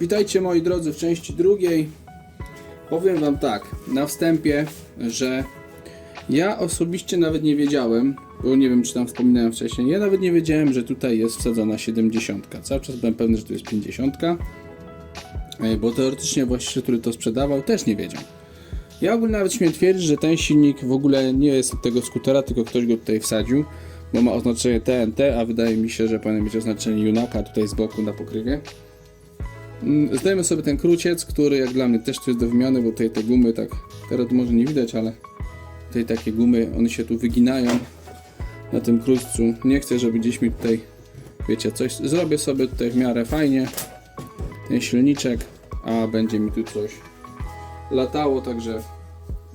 Witajcie moi drodzy w części drugiej. Powiem Wam tak, na wstępie, że ja osobiście nawet nie wiedziałem, bo nie wiem czy tam wspominałem wcześniej, ja nawet nie wiedziałem, że tutaj jest wsadzona 70. Cały czas byłem pewny, że tu jest 50. e, Bo teoretycznie właściciel, który to sprzedawał, też nie wiedział. Ja ogólnie nawet śmiem twierdzić, że ten silnik w ogóle nie jest od tego skutera, tylko ktoś go tutaj wsadził, bo ma oznaczenie TNT, a wydaje mi się, że powinien mieć oznaczenie Junaka tutaj z boku na pokrywie. Mm, Zdajemy sobie ten kruciec, który jak dla mnie też tu jest do wymiany, bo tutaj te gumy tak, teraz może nie widać, ale tutaj takie gumy, one się tu wyginają na tym krućcu. Nie chcę, żeby gdzieś mi tutaj, wiecie, coś, zrobię sobie tutaj w miarę fajnie, ten silniczek, a będzie mi tu coś latało, także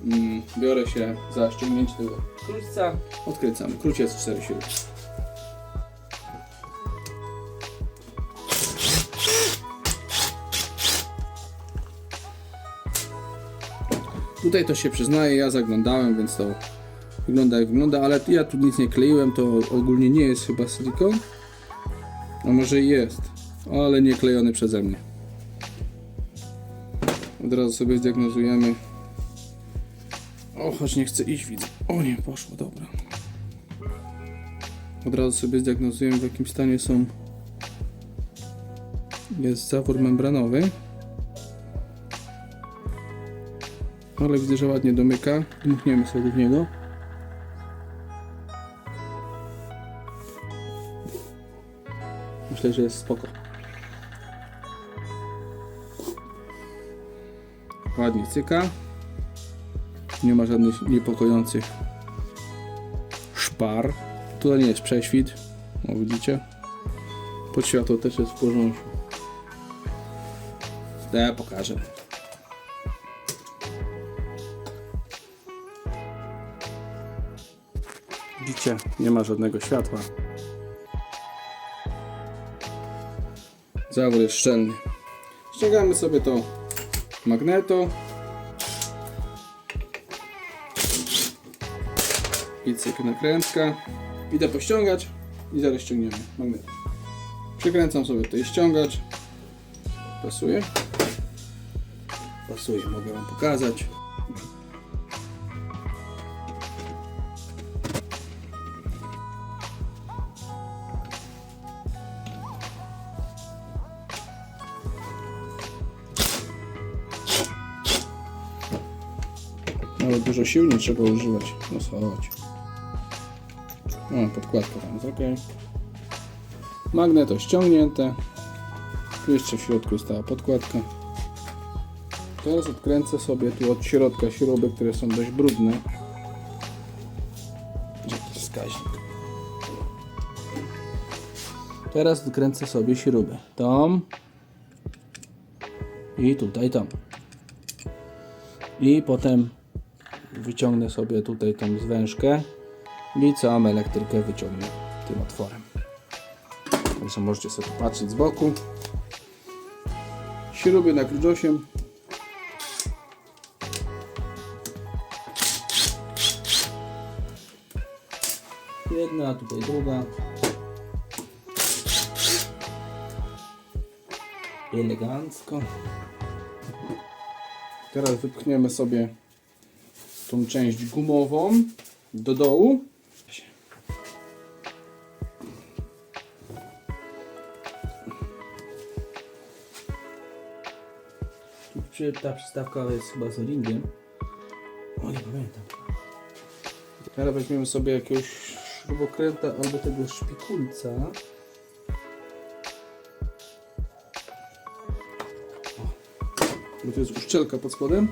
mm, biorę się za ściągnięcie tego krućca, odkręcam, kruciec 4 śruby. Tutaj to się przyznaję, ja zaglądałem, więc to wygląda jak wygląda, ale ja tu nic nie kleiłem, to ogólnie nie jest chyba silikon. A może jest, ale nie klejony przeze mnie. Od razu sobie zdiagnozujemy. O, choć nie chcę iść, widzę. O nie, poszło, dobra. Od razu sobie zdiagnozujemy w jakim stanie są jest zawór membranowy. Ale widzę, że ładnie domyka. Dmuchniemy sobie w niego. Myślę, że jest spoko. Ładnie cyka. Nie ma żadnych niepokojących szpar. Tutaj nie jest prześwit. O, widzicie? Pod światło też jest w porządku. Ja pokażę. Nie ma żadnego światła. Zawór jest szczelny. Ściągamy sobie to magneto. I cyk nakrętka. Idę pościągać i zaraz ściągniemy magnet. Przekręcam sobie tutaj ściągacz. Pasuje. Pasuje, mogę Wam pokazać. Dużo sił nie trzeba używać. No chodź. O, podkładka tam jest ok. Magneto ściągnięte. Tu jeszcze w środku stała podkładka. Teraz odkręcę sobie tu od środka śruby, które są dość brudne. Jakiś wskaźnik. Teraz odkręcę sobie śrubę. Tą. I tutaj tą. I potem wyciągnę sobie tutaj tą zwężkę i całą elektrykę wyciągnę tym otworem. Także możecie sobie patrzeć z boku. Śruby na klucz 8. Jedna, tutaj druga. Elegancko. Teraz wypchniemy sobie tą część gumową do dołu. Tu przy- Ta przystawka jest chyba z ringiem. O, nie pamiętam. Teraz weźmiemy sobie jakiegoś śrubokręta albo tego szpikulca. O, Bo tu jest uszczelka pod spodem.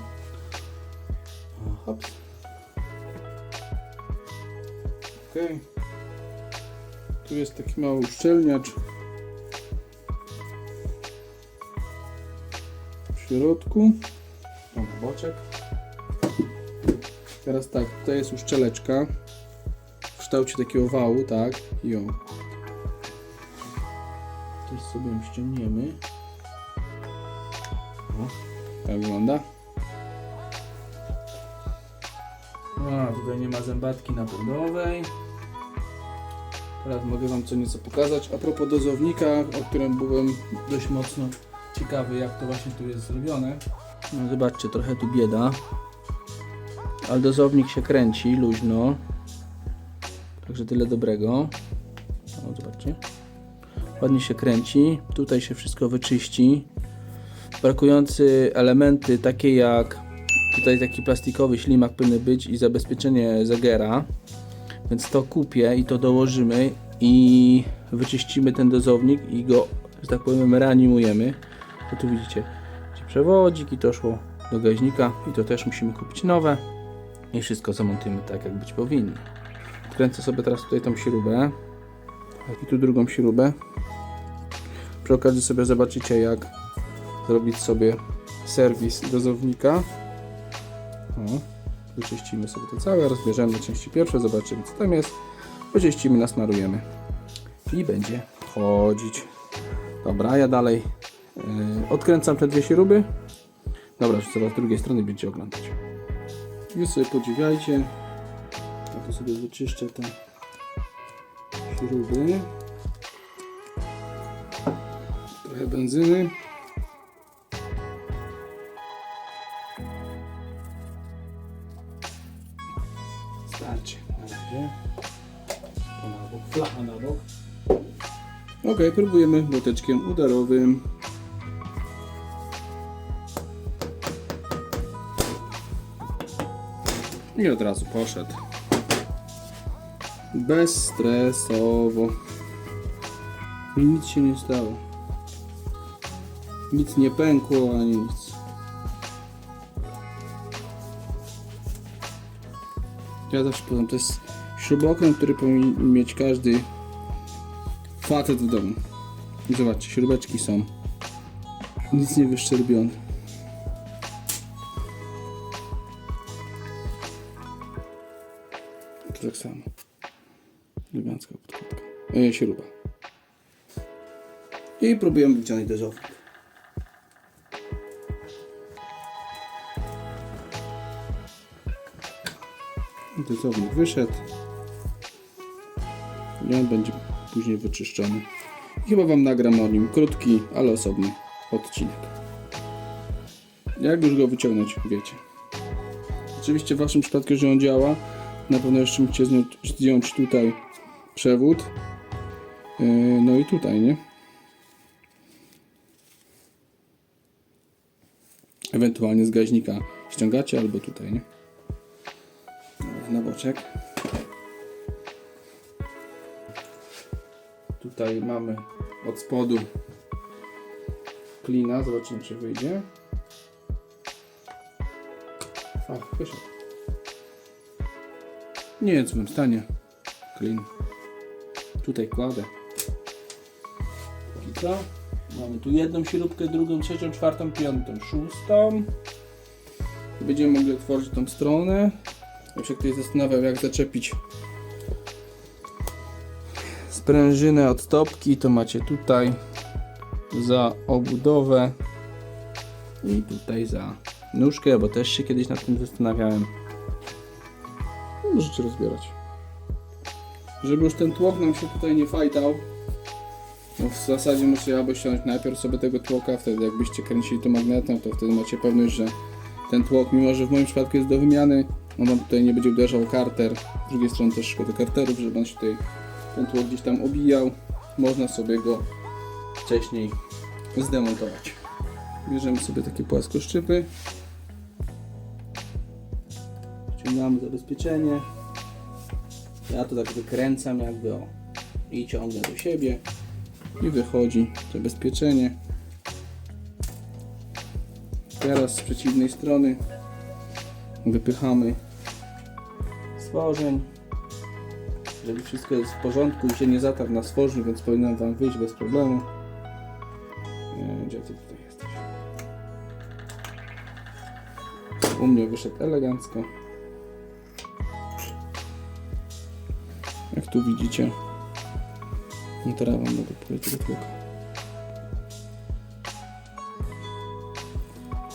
Tu jest taki mały uszczelniacz. W środku. Na boczek. Teraz tak, tutaj jest uszczeleczka w kształcie takiego wału, tak? I o. Też sobie ją ściągniemy. O, tak wygląda. A, tutaj nie ma zębatki napędowej. Teraz mogę Wam co nieco pokazać. A propos dozownika, o którym byłem dość mocno ciekawy jak to właśnie tu jest zrobione. No zobaczcie, trochę tu bieda. Ale dozownik się kręci luźno. Także tyle dobrego. O, zobaczcie. Ładnie się kręci. Tutaj się wszystko wyczyści. Brakujące elementy takie jak tutaj taki plastikowy ślimak powinny być i zabezpieczenie zegera. Więc to kupię i to dołożymy i wyczyścimy ten dozownik i go, że tak powiem, reanimujemy. To tu widzicie, gdzie przewodzik i to szło do gaźnika i to też musimy kupić nowe i wszystko zamontujemy tak, jak być powinno. Kręcę sobie teraz tutaj tą śrubę i tu drugą śrubę. Przy okazji sobie zobaczycie, jak zrobić sobie serwis dozownika. O, wyczyścimy sobie to całe, rozbierzemy części pierwsze, zobaczymy co tam jest. Wyczyścimy, nasmarujemy i będzie chodzić. Dobra, ja dalej yy, odkręcam te dwie śruby. Dobra, że teraz z drugiej strony będziecie oglądać. Wy sobie podziwiajcie. Ja to sobie wyczyszczę te śruby. Trochę benzyny. To na bok. Ok, próbujemy młoteczkiem udarowym. I od razu poszedł. Bezstresowo. Nic się nie stało. Nic nie pękło ani nic. Ja zawsze powiem, to jest śrubokręt, który powinien mieć każdy facet w domu. Zobaczcie, śrubeczki są. Nic nie wyszczerbione. To tak samo. Elegancka podkładka. E, śruba. I próbujemy wyciągnąć dozownik. Dozownik wyszedł. On będzie później wyczyszczony. I chyba Wam nagram o nim krótki, ale osobny odcinek. Jak już go wyciągnąć, wiecie. Oczywiście w Waszym przypadku, że on działa, na pewno jeszcze musicie zdjąć, tutaj przewód. Yy, no i tutaj, nie? Ewentualnie z gaźnika ściągacie albo tutaj, nie? Na boczek. Tutaj mamy od spodu klina. Zobaczymy, czy wyjdzie. A, wyszedł. Nie jest w stanie. Klin. Tutaj kładę. Póki co. Mamy tu jedną śrubkę, drugą, trzecią, czwartą, piątą, szóstą. Będziemy mogli otworzyć tą stronę. Jak się ktoś zastanawiał, jak zaczepić sprężynę od stopki, to macie tutaj za obudowę i tutaj za nóżkę, bo też się kiedyś nad tym zastanawiałem. No, Możecie rozbierać. Żeby już ten tłok nam się tutaj nie fajtał, no w zasadzie muszę albo ściągnąć najpierw sobie tego tłoka, wtedy jakbyście kręcili to magnetem, to wtedy macie pewność, że ten tłok, mimo że w moim przypadku jest do wymiany, on wam tutaj nie będzie uderzał karter. Z drugiej strony też szkoda karterów, żeby on się tutaj tłok gdzieś tam obijał. Można sobie go wcześniej zdemontować. Bierzemy sobie takie płaskoszczypy. Wciągamy zabezpieczenie. Ja to tak wykręcam jakby o i ciągnę do siebie i wychodzi zabezpieczenie. Teraz z przeciwnej strony wypychamy stworzeń, żeby wszystko jest w porządku i się nie zatarł na stworzniu, więc powinien Wam wyjść bez problemu. E, Gdzie Ty tutaj jesteś? U mnie wyszedł elegancko. Jak tu widzicie, teraz Wam mogę powiedzieć tłoka.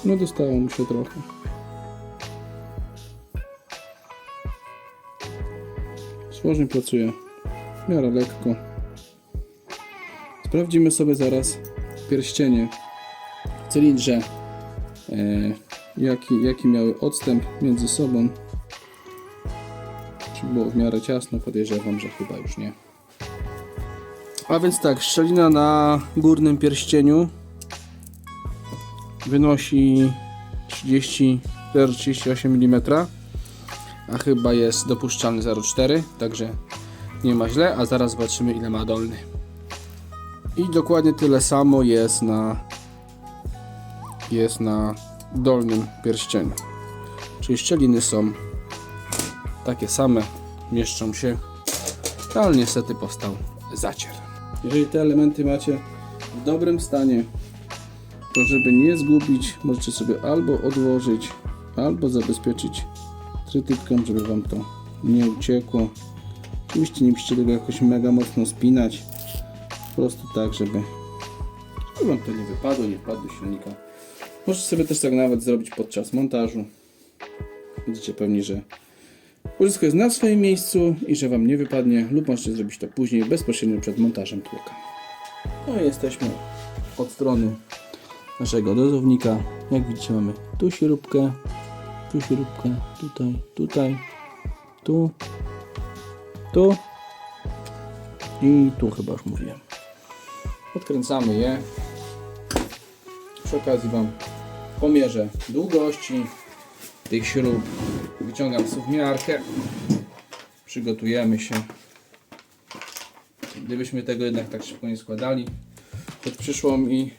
No dostało mu się trochę. Słożnie pracuje w miarę lekko. Sprawdzimy sobie zaraz pierścienie cylindrze, e, jaki, jaki miały odstęp między sobą. Czy było w miarę ciasno? Podejrzewam, że chyba już nie. A więc tak, szczelina na górnym pierścieniu wynosi 30, 38 mm, a chyba jest dopuszczalny 0,4, także nie ma źle, a zaraz zobaczymy ile ma dolny. I dokładnie tyle samo jest na jest na dolnym pierścieniu. Czyli szczeliny są takie same, mieszczą się, ale niestety powstał zacier. Jeżeli te elementy macie w dobrym stanie, to żeby nie zgubić, możecie sobie albo odłożyć, albo zabezpieczyć trytytką, żeby Wam to nie uciekło. Oczywiście nie musicie tego jakoś mega mocno spinać, po prostu tak, żeby, żeby Wam to nie wypadło, nie wpadło silnika. Możecie sobie też tak nawet zrobić podczas montażu. Będziecie pewni, że Łożysko jest na swoim miejscu i że Wam nie wypadnie lub możecie zrobić to później bezpośrednio przed montażem tłoka. No i jesteśmy od strony naszego dozownika. Jak widzicie mamy tu śrubkę, tu śrubkę, tutaj, tutaj, tu, tu i tu chyba już mówiłem. Odkręcamy je. Przy okazji Wam pomierzę długości tych śrub. Wyciągam suwmiarkę. Przygotujemy się. Gdybyśmy tego jednak tak szybko nie składali, to przyszło mi,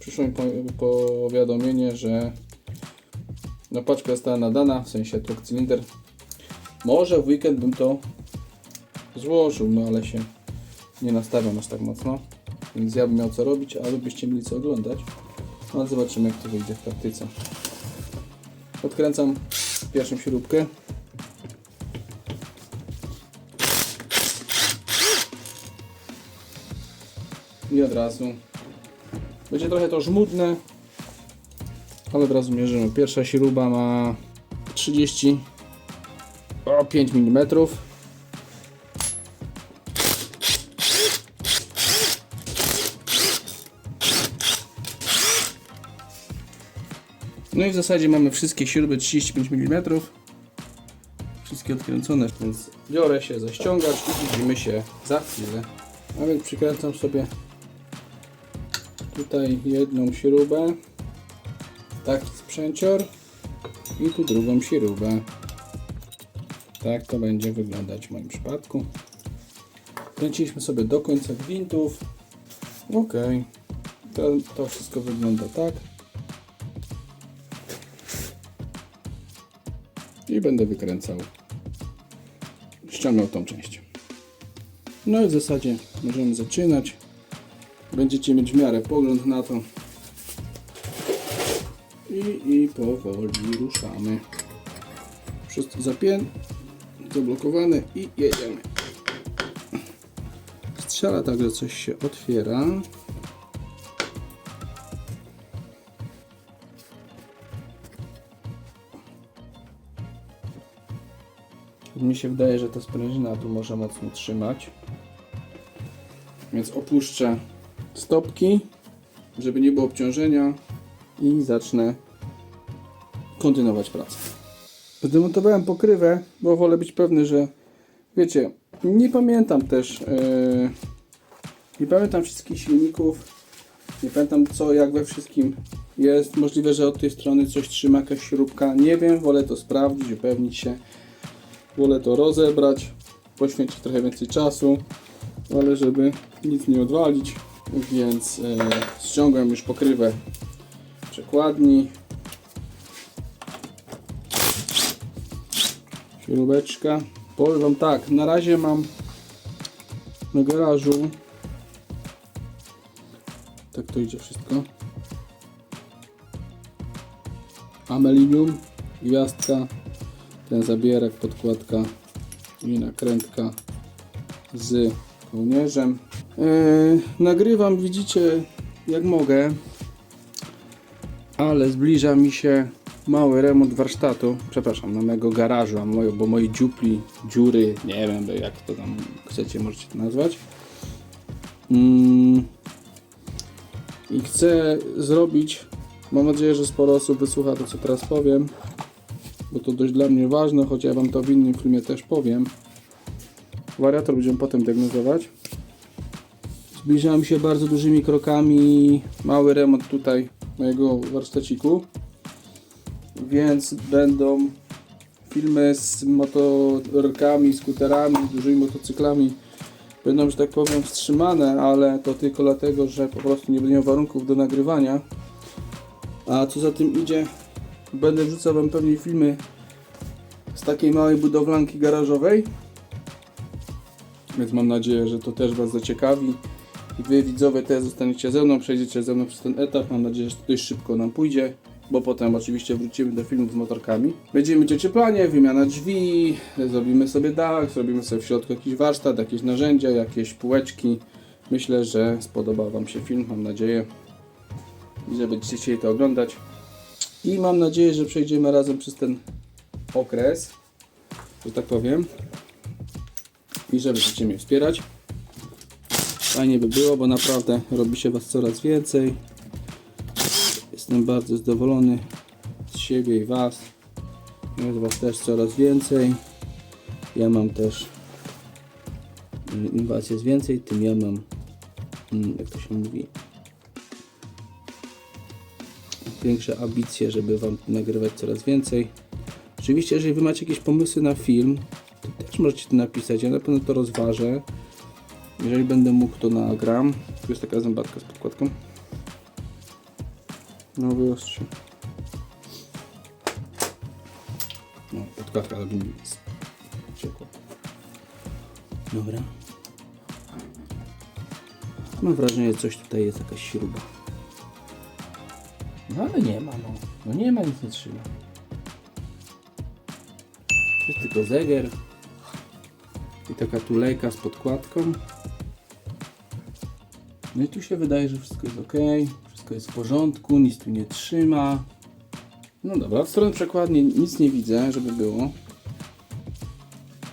przyszło mi po- powiadomienie, że no paczka została nadana, w sensie cylinder. Może w weekend bym to złożył, no ale się nie nastawiam aż tak mocno. Więc ja bym miał co robić, a wy byście mieli co oglądać. No ale zobaczymy jak to wyjdzie w praktyce. Odkręcam pierwszą śrubkę. I od razu. Będzie trochę to żmudne, ale od razu mierzymy. Pierwsza śruba ma 35 mm. No i w zasadzie mamy wszystkie śruby 35 mm. Wszystkie odkręcone, więc biorę się za ściągacz i widzimy się za chwilę. A więc przykręcam sobie tutaj jedną śrubę. Taki sprzęcior. I tu drugą śrubę. Tak to będzie wyglądać w moim przypadku. Kręciliśmy sobie do końca gwintów. Ok. To, to wszystko wygląda tak. i będę wykręcał, ściągał tą część. No i w zasadzie możemy zaczynać. Będziecie mieć w miarę pogląd na to. I, powoli ruszamy. Wszystko zapię, zablokowane i jedziemy. Strzela tak, że coś się otwiera. Mi się wydaje, że ta sprężyna tu może mocno trzymać. Więc opuszczę stopki, żeby nie było obciążenia i zacznę kontynuować pracę. Zdemontowałem pokrywę, bo wolę być pewny, że wiecie, nie pamiętam też yy, nie pamiętam wszystkich silników nie pamiętam co, jak we wszystkim jest. Możliwe, że od tej strony coś trzyma, jakaś śrubka. Nie wiem, wolę to sprawdzić, upewnić się. Wolę to rozebrać, poświęcić trochę więcej czasu, ale żeby nic nie odwalić, więc e, ściągam już pokrywę przekładni. Śrubeczka. Powiem Wam tak, na razie mam na garażu tak to idzie wszystko. Amelinium, gwiazdka, ten zabierak, podkładka i nakrętka z kołnierzem. Yy, nagrywam, widzicie, jak mogę, ale zbliża mi się mały remont warsztatu, przepraszam, na mojego garażu, a moje, bo moi dziupli, dziury, nie wiem jak to tam chcecie, możecie to nazwać. Mm, I chcę zrobić, mam nadzieję, że sporo osób wysłucha to, co teraz powiem, bo to dość dla mnie ważne, choć ja Wam to w innym filmie też powiem. Wariator będziemy potem diagnozować. Zbliżamy się bardzo dużymi krokami. Mały remont tutaj mojego warsztaciku. Więc będą filmy z motorkami, skuterami, dużymi motocyklami. Będą, że tak powiem, wstrzymane, ale to tylko dlatego, że po prostu nie miał warunków do nagrywania. A co za tym idzie, będę wrzucał Wam pewnie filmy z takiej małej budowlanki garażowej. Więc mam nadzieję, że to też Was zaciekawi. I Wy widzowie też zostaniecie ze mną, przejdziecie ze mną przez ten etap. Mam nadzieję, że to dość szybko nam pójdzie, bo potem oczywiście wrócimy do filmów z motorkami. Będziemy mieć ocieplanie, wymiana drzwi, zrobimy sobie dach, zrobimy sobie w środku jakiś warsztat, jakieś narzędzia, jakieś półeczki. Myślę, że spodoba Wam się film, mam nadzieję. I że będziecie chcieli to oglądać. I mam nadzieję, że przejdziemy razem przez ten okres, że tak powiem. I że będziecie mnie wspierać. Fajnie by było, bo naprawdę robi się Was coraz więcej. Jestem bardzo zadowolony z siebie i Was. Jest Was też coraz więcej. Ja mam też mm, im Was jest więcej, tym ja mam mm, jak to się mówi większe ambicje, żeby Wam nagrywać coraz więcej. Oczywiście, jeżeli Wy macie jakieś pomysły na film, to też możecie to napisać. Ja na pewno to rozważę. Jeżeli będę mógł, to nagram. Tu jest taka zębatka z podkładką. No wyostrze. No, podkładka robi mi ciekło. Dobra. Mam wrażenie, że coś tutaj jest, jakaś śruba. No ale nie ma, no. No nie ma, nic nie trzyma. Jest tylko zegar. I taka tulejka z podkładką. No i tu się wydaje, że wszystko jest ok. Wszystko jest w porządku, nic tu nie trzyma. No dobra, od strony przekładni nic nie widzę, żeby było.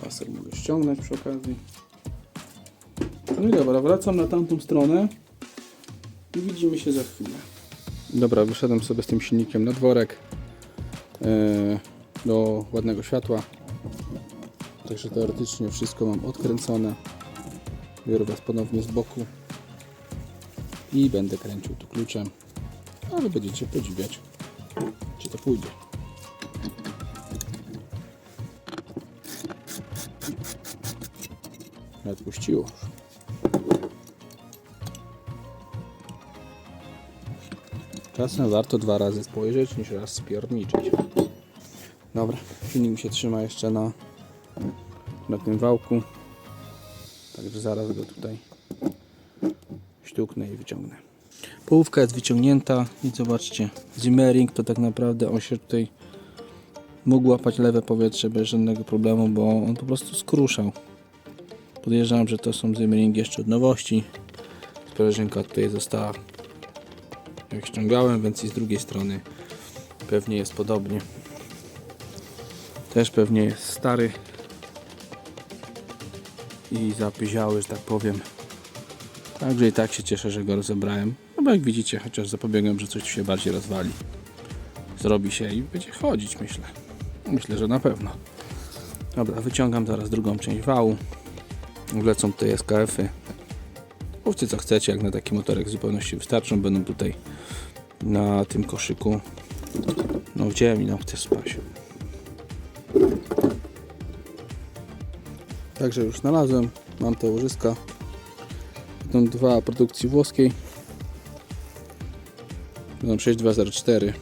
Pasek mogę ściągnąć przy okazji. No i dobra, wracam na tamtą stronę i widzimy się za chwilę. Dobra, wyszedłem sobie z tym silnikiem na dworek e, do ładnego światła. Także teoretycznie wszystko mam odkręcone. Biorę Was ponownie z boku i będę kręcił tu kluczem, ale będziecie podziwiać, czy to pójdzie. Odpuściło. Czasem warto dwa razy spojrzeć niż raz spierniczyć. Dobra, silnik mi się trzyma jeszcze na, na tym wałku. Także zaraz go tutaj i wyciągnę. Połówka jest wyciągnięta i zobaczcie, zimmering to tak naprawdę on się tutaj mógł łapać lewe powietrze bez żadnego problemu, bo on po prostu skruszał. Podejrzewam, że to są zimmeringi jeszcze od nowości. Sprężynka tutaj została jak ściągałem, więc i z drugiej strony pewnie jest podobnie. Też pewnie jest stary i zapyziały, że tak powiem. Także i tak się cieszę, że go rozebrałem. No bo jak widzicie, chociaż zapobiegam, że coś się bardziej rozwali. Zrobi się i będzie chodzić, myślę. Myślę, że na pewno. Dobra, wyciągam zaraz drugą część wału. Wlecą tutaj SKF-y. Mówcie co chcecie, jak na taki motorek w zupełności wystarczą. Będą tutaj na tym koszyku. No gdzie mi nam chce spać? Także już znalazłem. Mam te łożyska. Będą dwa produkcji włoskiej. Będą 6204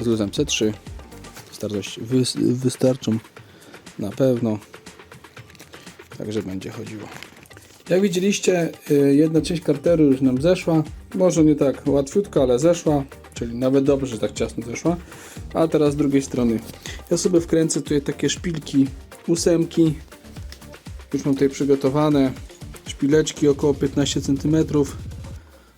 z luzem C3. Startość wys- wystarczą na pewno. Także będzie chodziło. Jak widzieliście, y, jedna część karteru już nam zeszła. Może nie tak łatwiutko, ale zeszła. Czyli nawet dobrze, że tak ciasno zeszła. A teraz z drugiej strony. Ja sobie wkręcę tutaj takie szpilki ósemki. Już mam tutaj przygotowane. Szpileczki około 15 cm.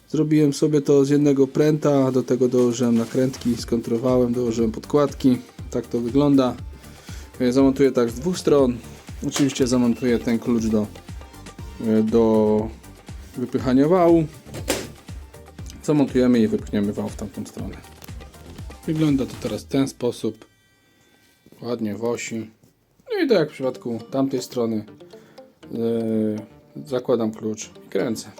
Zrobiłem sobie to z jednego pręta, do tego dołożyłem nakrętki, skontrowałem, dołożyłem podkładki. Tak to wygląda. Y, Zamontuję tak z dwóch stron. Oczywiście zamontuję ten klucz do, y, do wypychania wału. zamontujemy i wypchniemy wał w tamtą stronę. Wygląda to teraz w ten sposób. Ładnie w osi. No i tak jak w przypadku tamtej strony. Yy, zakładam klucz i kręcę.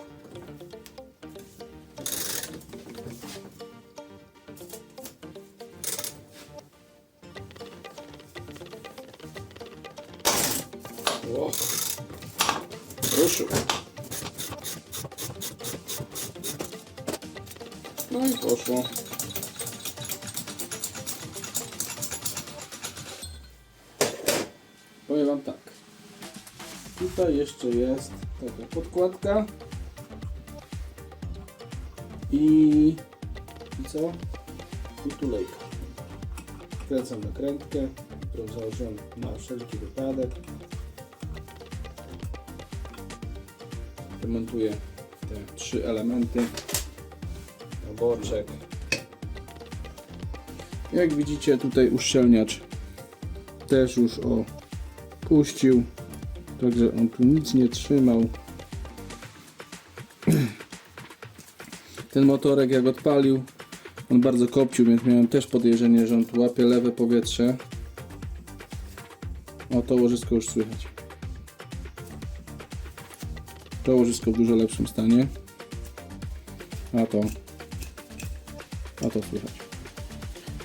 Ruszył. No i poszło. Tutaj jeszcze jest taka podkładka. I, i co? I tulejka. Kręcam nakrętkę, którą założyłem na wszelki wypadek. Demontuję te trzy elementy. Boczek. Jak widzicie tutaj uszczelniacz też już o puścił. Także on tu nic nie trzymał. Ten motorek jak odpalił, on bardzo kopcił, więc miałem też podejrzenie, że on tu łapie lewe powietrze. O, to łożysko już słychać. To łożysko w dużo lepszym stanie. A to. A to słychać.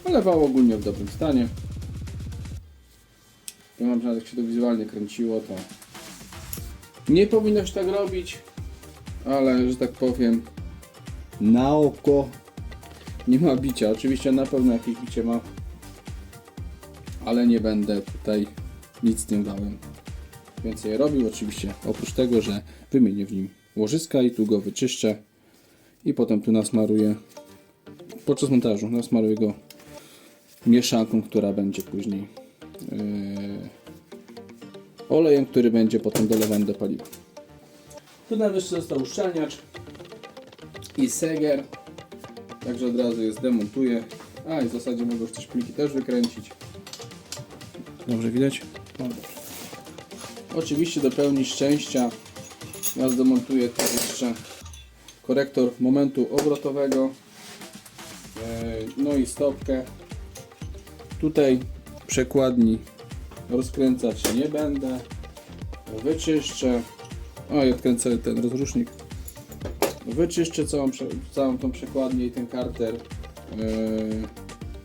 Ale wał ogólnie w dobrym stanie. Ja mam, że jak się to wizualnie kręciło, to nie powinno się tak robić, ale że tak powiem, na oko nie ma bicia. Oczywiście na pewno jakieś bicie ma, ale nie będę tutaj nic z tym wałem więcej robił. Oczywiście oprócz tego, że wymienię w nim łożyska i tu go wyczyszczę i potem tu nasmaruję podczas montażu nasmaruję go mieszanką, która będzie później yy, olejem, który będzie potem dolewany do paliwa. Tu na został uszczelniacz i seger, także od razu je zdemontuję. A i w zasadzie mogę już te szpilki też wykręcić. Dobrze widać? No dobrze. Oczywiście do pełni szczęścia ja zdemontuję tu jeszcze korektor momentu obrotowego e, no i stopkę tutaj przekładni rozkręcać nie będę wyczyszczę. O i odkręcę ten rozrusznik. Wyczyszczę całą, całą tą przekładnię i ten karter yy,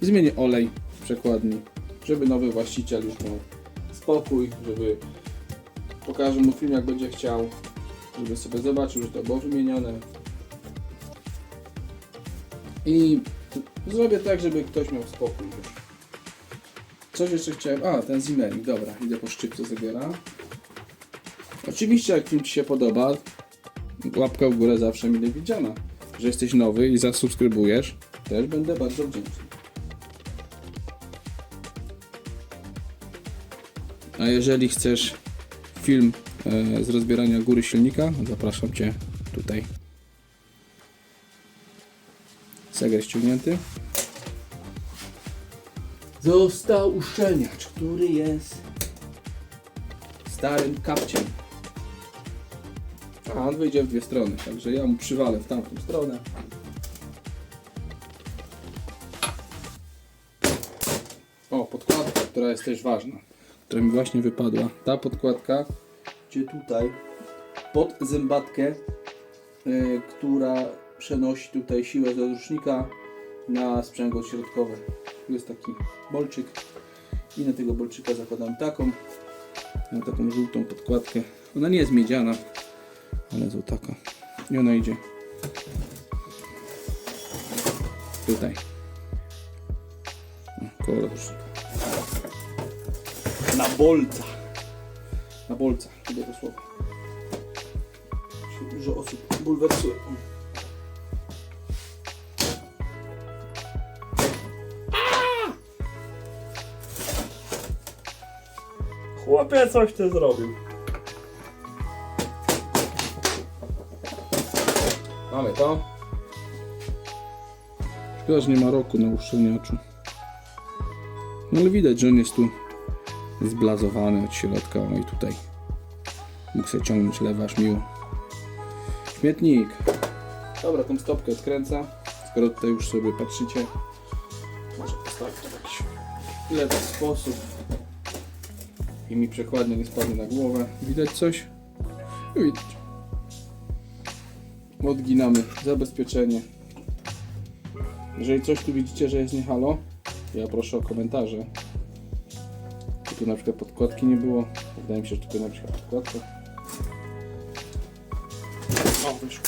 zmienię olej w przekładni żeby nowy właściciel już miał spokój żeby pokażę mu film jak będzie chciał żeby sobie zobaczył, że to było wymienione. I zrobię tak, żeby ktoś miał spokój już Coś jeszcze chciałem. A, ten Zimmerik, dobra, idę po szczypce zegara. Oczywiście, jak film Ci się podoba, łapka w górę zawsze mile widziana. Że jesteś nowy i zasubskrybujesz, też będę bardzo wdzięczny. A jeżeli chcesz film e, z rozbierania góry silnika, zapraszam Cię tutaj. Seger ściągnięty. Został uszczelniacz, który jest starym kapciem. A on wyjdzie w dwie strony, także ja mu przywalę w tamtą stronę. O, podkładka, która jest też ważna, która mi właśnie wypadła. Ta podkładka, gdzie tutaj pod zębatkę, y, która przenosi tutaj siłę z na sprzęgło środkowe. Tu jest taki bolczyk i na tego bolczyka zakładam taką, na taką żółtą podkładkę. Ona nie jest miedziana, ale jest o taka. I ona idzie tutaj. Koło. Na bolca. Na bolca, chyba to słowo. Dużo osób bulwersuje. Chłopie, coś ty zrobił. Mamy to. Szkoda, że nie ma roku na uszczelniaczu. No ale widać, że on jest tu zblazowany od środka. No i tutaj mógł sobie ciągnąć leważ miło. Śmietnik. Dobra, tą stopkę odkręcę. Skoro tutaj już sobie patrzycie, może postawić w jakiś lepszy sposób i mi przekładnia nie spadnie na głowę. Widać coś? Widać. Odginamy zabezpieczenie. Jeżeli coś tu widzicie, że jest nie halo, ja proszę o komentarze. Czy tu na przykład podkładki nie było? Wydaje mi się, że tutaj na przykład podkładka. O, wyszło.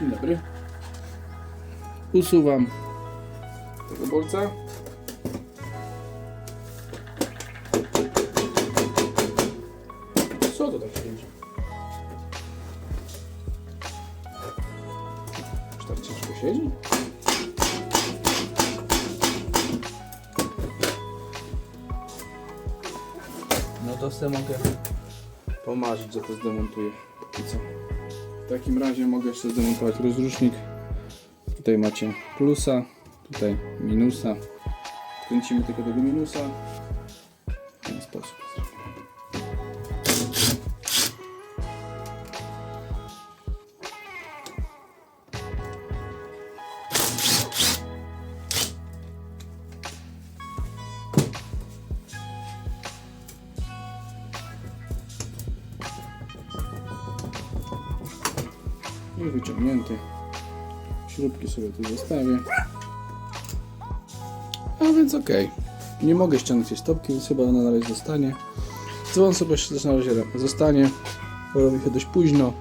Dzień dobry. Usuwam tego bolca. Mogę pomarzyć, że to zdemontuję co. W takim razie mogę jeszcze zdemontować rozrusznik. Tutaj macie plusa, tutaj minusa. Kręcimy tylko tego minusa. Wyciągnięty. Śrubki sobie tu zostawię. A więc okej. Nie mogę ściągnąć tej stopki, więc chyba ona na razie zostanie. Dzwon sobie też na razie zostanie. Robi się dość późno.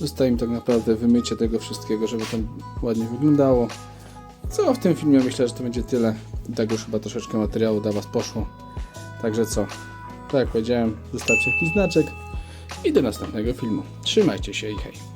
Zostaje mi tak naprawdę wymycie tego wszystkiego, żeby to ładnie wyglądało. Co w tym filmie myślę, że to będzie tyle. I tak już chyba troszeczkę materiału dla Was poszło. Także co? Tak jak powiedziałem, zostawcie jakiś znaczek i do następnego filmu. Trzymajcie się i hej.